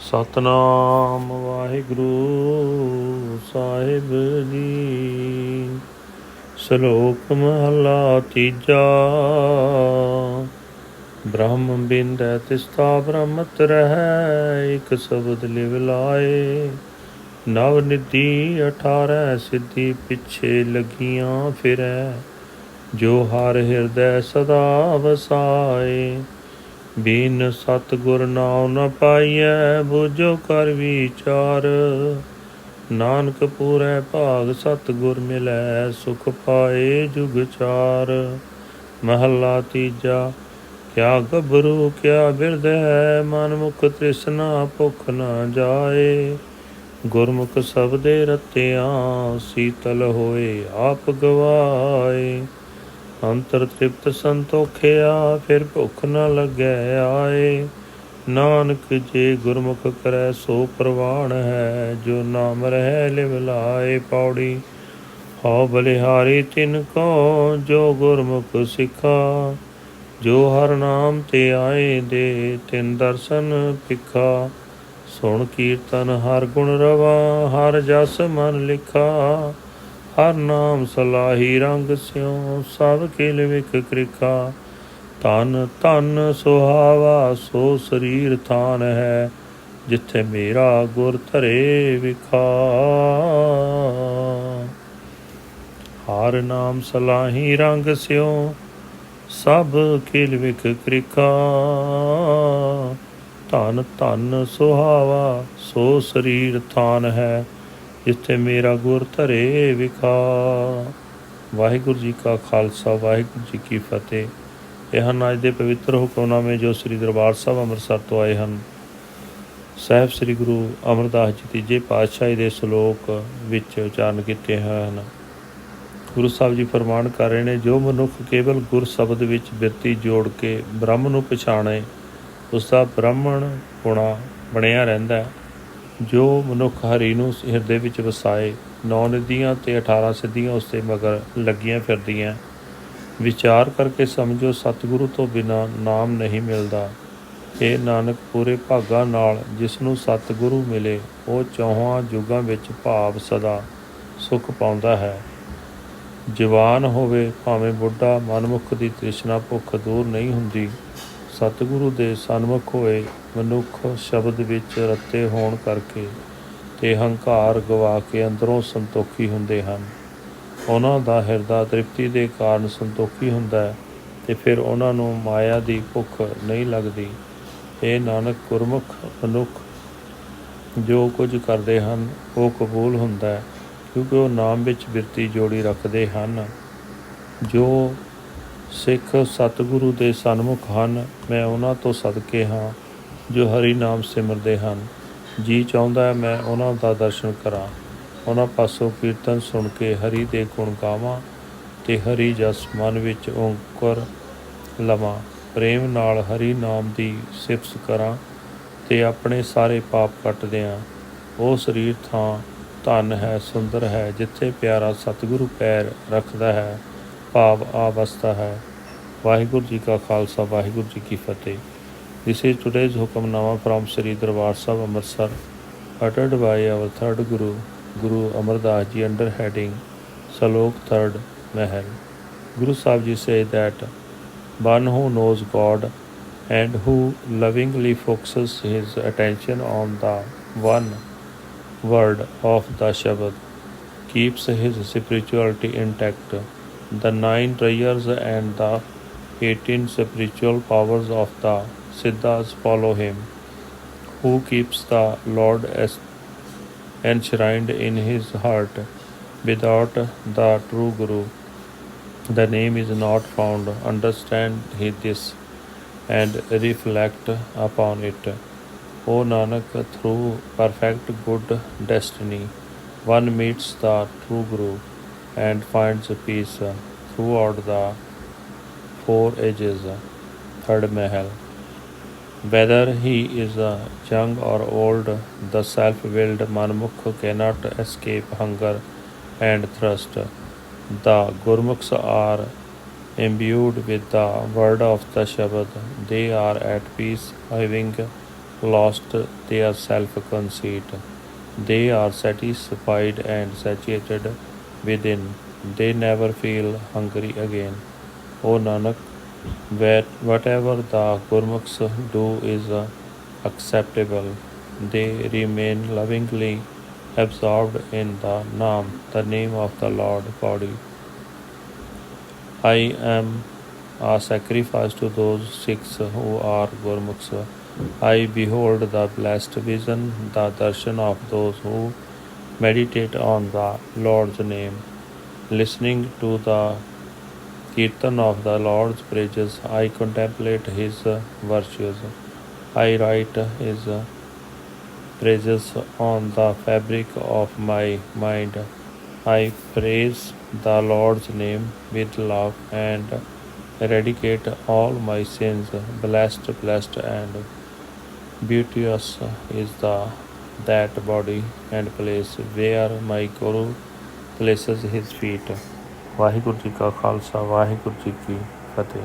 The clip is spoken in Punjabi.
ਸਤਨਾਮ ਵਾਹਿਗੁਰੂ ਸਾਹਿਬ ਜੀ। ਸ਼ਲੋਕ ਮਹਲਾ ਤੀਜਾ। ਬ੍ਰਹਮ ਬਿੰਦੈ ਤਿਸਥਾ ਬ੍ਰਹਮਤ ਰਹਿ, ਇੱਕ ਸ਼ਬਦ ਲਿਵ ਲਾਏ। ਨਵ ਨਿਧੀ 18 ਸਿੱਧੀ ਪਿੱਛੇ ਲੱਗੀਆਂ ਫਿਰੈ। ਜੋ ਹਰ ਹਿਰਦੈ ਸਦਾ ਵਸਾਏ। ਬਿਨ ਸਤਿਗੁਰ ਨਾਉ ਨ ਪਾਈਐ, ਬੁਝੋ ਕਰ ਵਿਚਾਰ। ਨਾਨਕ ਪੂਰੈ ਭਾਗ ਸਤਿਗੁਰ ਮਿਲੈ, ਸੁਖ ਪਾਏ ਜੁਗ ਚਾਰ। ਮਹੱਲਾ ਤੀਜਾ, ਕਿਆ ਗੱਭਰੂ, ਕਿਆ ਬਿਰਧ ਹੈ, ਮਨ ਮੁਖ ਤ੍ਰਿਸ਼ਨਾ ਭੁਖ ਨਾ ਜਾਏ। ਗੁਰਮੁਖ ਸਬਦੇ ਰਤਿਆਂ, ਸੀਤਲ ਹੋਏ, ਆਪ ਗਵਾਏ। ਅੰਤਰ ਤ੍ਰਿਪਤ ਸੰਤੋਖਿਆ ਫਿਰ ਭੁੱਖ ਨ ਲੱਗੈ ਆਏ। ਨਾਨਕ ਜੇ ਗੁਰਮੁਖ ਕਰੈ, ਸੋ ਪ੍ਰਵਾਣ ਹੈ। ਜੋ ਨਾਮ ਰਹਿ, ਲਿਵ ਲਾਏ ਪੌੜੀ। ਹਉ ਬਲਿਹਾਰੀ ਤਿਨ ਕੋ, ਜੋ ਗੁਰਮੁਖ ਸਿਖਾ। ਜੋ ਹਰ ਨਾਮ ਤੇ ਆਏ ਦੇ, ਤਿਨ ਦਰਸ਼ਨ ਪਿਖਾ ਸੁਣ ਕੀਰਤਨ ਹਰ ਗੁਣ ਰਵਾ, ਹਰ ਜਸ ਮਨ ਲਿਖਾ। ਹਰ ਨਾਮ ਸਲਾਹੀ ਰੰਗ ਸਿਉ, ਸਭ ਕਿਲ ਵਿਖ ਕ੍ਰਿਖਾ। ਤਨ ਤਨ ਸੁਹਾਵਾ, ਸੋ ਸਰੀਰ ਥਾਨ ਹੈ, ਜਿੱਥੇ ਮੇਰਾ ਗੁਰ ਧਰੇ ਵਿਖਾ। ਹਰ ਨਾਮ ਸਲਾਹੀ ਰੰਗ ਸਿਉ, ਸਭ ਕਿਲ ਵਿਖ ਕ੍ਰਿਖਾ। ਧਨ ਧਨ ਸੁਹਾਵਾ, ਸੋ ਸਰੀਰ ਥਾਨ ਹੈ ਜਿੱਥੇ ਮੇਰਾ ਗੁਰ ਧਰੇ ਵਿਖਾ। ਵਾਹਿਗੁਰੂ ਜੀ ਕਾ ਖਾਲਸਾ, ਵਾਹਿਗੁਰੂ ਜੀ ਕੀ ਫਤਿਹ। ਇਹ ਹਨ ਅੱਜ ਦੇ ਪਵਿੱਤਰ ਹੁਕਮਨਾਮੇ ਜੋ ਸ੍ਰੀ ਦਰਬਾਰ ਸਾਹਿਬ ਅੰਮ੍ਰਿਤਸਰ ਤੋਂ ਆਏ ਹਨ। ਸਾਹਿਬ ਸ੍ਰੀ ਗੁਰੂ ਅਮਰਦਾਸ ਜੀ ਤੀਜੇ ਪਾਤਸ਼ਾਹੀ ਦੇ ਸ਼ਲੋਕ ਵਿੱਚ ਉਚਾਰਨ ਕੀਤੇ ਹੋਏ ਹਨ। ਗੁਰੂ ਸਾਹਿਬ ਜੀ ਫਰਮਾਨ ਕਰ ਰਹੇ ਨੇ, ਜੋ ਮਨੁੱਖ ਕੇਵਲ ਗੁਰ ਸ਼ਬਦ ਵਿੱਚ ਬਿਰਤੀ ਜੋੜ ਕੇ ਬ੍ਰਹਮ ਨੂੰ ਪਛਾਣੇ ਉਸ ਦਾ ਬ੍ਰਾਹਮਣ ਹੋਣਾ ਬਣਿਆ ਰਹਿੰਦਾ ਹੈ। ਜੋ ਮਨੁੱਖ ਹਰੀ ਨੂੰ ਹਿਰਦੇ ਵਿੱਚ ਵਸਾਏ, ਨੌ ਨਦੀਆਂ ਤੇ 18 ਸਿੱਧੀਆਂ ਉਸ ਦੇ ਮਗਰ ਲੱਗੀਆਂ ਫਿਰਦੀਆਂ। ਵਿਚਾਰ ਕਰਕੇ ਸਮਝੋ, ਸਤਿਗੁਰੂ ਤੋਂ ਬਿਨਾ ਨਾਮ ਨਹੀਂ ਮਿਲਦਾ। ਇਹ ਨਾਨਕ, ਪੂਰੇ ਭਾਗਾ ਨਾਲ ਜਿਸ ਨੂੰ ਸਤਿਗੁਰੂ ਮਿਲੇ, ਉਹ ਚੌਹਾਂ ਯੁਗਾਂ ਵਿੱਚ ਭਾਵ ਸਦਾ ਸੁਖ ਪਾਉਂਦਾ ਹੈ। ਜਵਾਨ ਹੋਵੇ, ਭਾਵੇਂ ਬੁੱਢਾ, ਮਨਮੁਖ ਦੀ ਤ੍ਰਿਸ਼ਨਾ ਭੁੱਖ ਦੂਰ ਨਹੀਂ ਹੁੰਦੀ। ਸਤਿਗੁਰੂ ਦੇ ਸਨਮੁਖ ਹੋਏ ਮਨੁੱਖ ਸ਼ਬਦ ਵਿੱਚ ਰੱਤੇ ਹੋਣ ਕਰਕੇ ਤੇ ਹੰਕਾਰ ਗਵਾ ਕੇ ਅੰਦਰੋਂ ਸੰਤੋਖੀ ਹੁੰਦੇ ਹਨ। ਉਹਨਾਂ ਦਾ ਹਿਰਦਾ ਤ੍ਰਿਪਤੀ ਦੇ ਕਾਰਨ ਸੰਤੋਖੀ ਹੁੰਦਾ ਹੈ ਤੇ ਫਿਰ ਉਹਨਾਂ ਨੂੰ ਮਾਇਆ ਦੀ ਭੁੱਖ ਨਹੀਂ ਲੱਗਦੀ। ਇਹ ਨਾਨਕ, ਗੁਰਮੁਖ ਮਨੁੱਖ, ਜੋ ਕੁਝ ਕਰਦੇ ਹਨ, ਉਹ ਕਬੂਲ ਹੁੰਦਾ ਹੈ ਕਿਉਂਕਿ ਉਹ ਨਾਮ ਵਿੱਚ ਬਿਰਤੀ ਜੋੜੀ ਰੱਖਦੇ ਹਨ। ਜੋ ਸਿੱਖ ਸਤਿਗੁਰੂ ਦੇ ਸਨਮੁਖ ਹਨ, ਮੈਂ ਉਹਨਾਂ ਤੋਂ ਸਦਕੇ ਹਾਂ, ਜੋ ਹਰੀ ਨਾਮ ਸਿਮਰਦੇ ਹਨ। ਜੀ ਚਾਹੁੰਦਾ ਹੈ ਮੈਂ ਉਹਨਾਂ ਦਾ ਦਰਸ਼ਨ ਕਰਾਂ। ਉਹਨਾਂ ਪਾਸੋਂ ਕੀਰਤਨ ਸੁਣ ਕੇ ਹਰੀ ਦੇ ਗੁਣ ਗਾਵਾਂ ਤੇ ਹਰੀ ਜਸ ਮਨ ਵਿੱਚ ਓੰਕਾਰ ਲਵਾਂ। ਪ੍ਰੇਮ ਨਾਲ ਹਰੀ ਨਾਮ ਦੀ ਸਿਫਤ ਕਰਾਂ ਤੇ ਆਪਣੇ ਸਾਰੇ ਪਾਪ ਕੱਟ ਦਿਆਂ। ਉਹ ਸਰੀਰ ਥਾਂ ਧਨ ਹੈ, ਸੁੰਦਰ ਹੈ, ਜਿੱਥੇ ਪਿਆਰਾ ਸਤਿਗੁਰੂ ਪੈਰ ਰੱਖਦਾ ਹੈ। ਭਾਵ ਆਵਸਥਾ ਹੈ ਵਾਹਿਗੁਰੂ ਜੀ ਕਾ ਖਾਲਸਾ ਵਾਹਿਗੁਰੂ ਜੀ ਕੀ ਫਤਿਹ This is today's hukamnama from Sri Darbar Sahib Amritsar uttered by our third Guru, Guru Amar Das Ji under heading Salok Third Mahal. Guru Sahib Ji say that one who knows God and who lovingly focuses his attention on the one word of the Shabad keeps his spirituality intact. The nine prayers and the eighteen spiritual powers of the Siddhas follow him. Who keeps the Lord as enshrined in his heart without the true Guru? The name is not found. Understand he this and reflect upon it. O Nanak, through perfect good destiny, one meets the true Guru and finds peace throughout the four ages. Third Mahal. Whether he is uh, young or old, the self willed Manmukh cannot escape hunger and thirst. The Gurmukhs are imbued with the word of the Shabad. They are at peace, having lost their self conceit. They are satisfied and satiated within. They never feel hungry again. O Nanak, whatever the Gurmukhs do is uh, acceptable. They remain lovingly absorbed in the Naam, the name of the Lord body. I am a sacrifice to those Sikhs who are Gurmukhs. I behold the blessed vision, the darshan of those who meditate on the Lord's name. Listening to the kirtan of the Lord's praises, I contemplate his uh, virtues. I write his uh, praises on the fabric of my mind. I praise the Lord's name with love and eradicate all my sins. Blessed, blessed, and beauteous is the that body and place where my Guru places his feet. Waheguru ji ਕਾ ਖਾਲਸਾ ਵਾਹਿਗੁਰੂ ਜੀ ਕੀ ਫਤਿਹ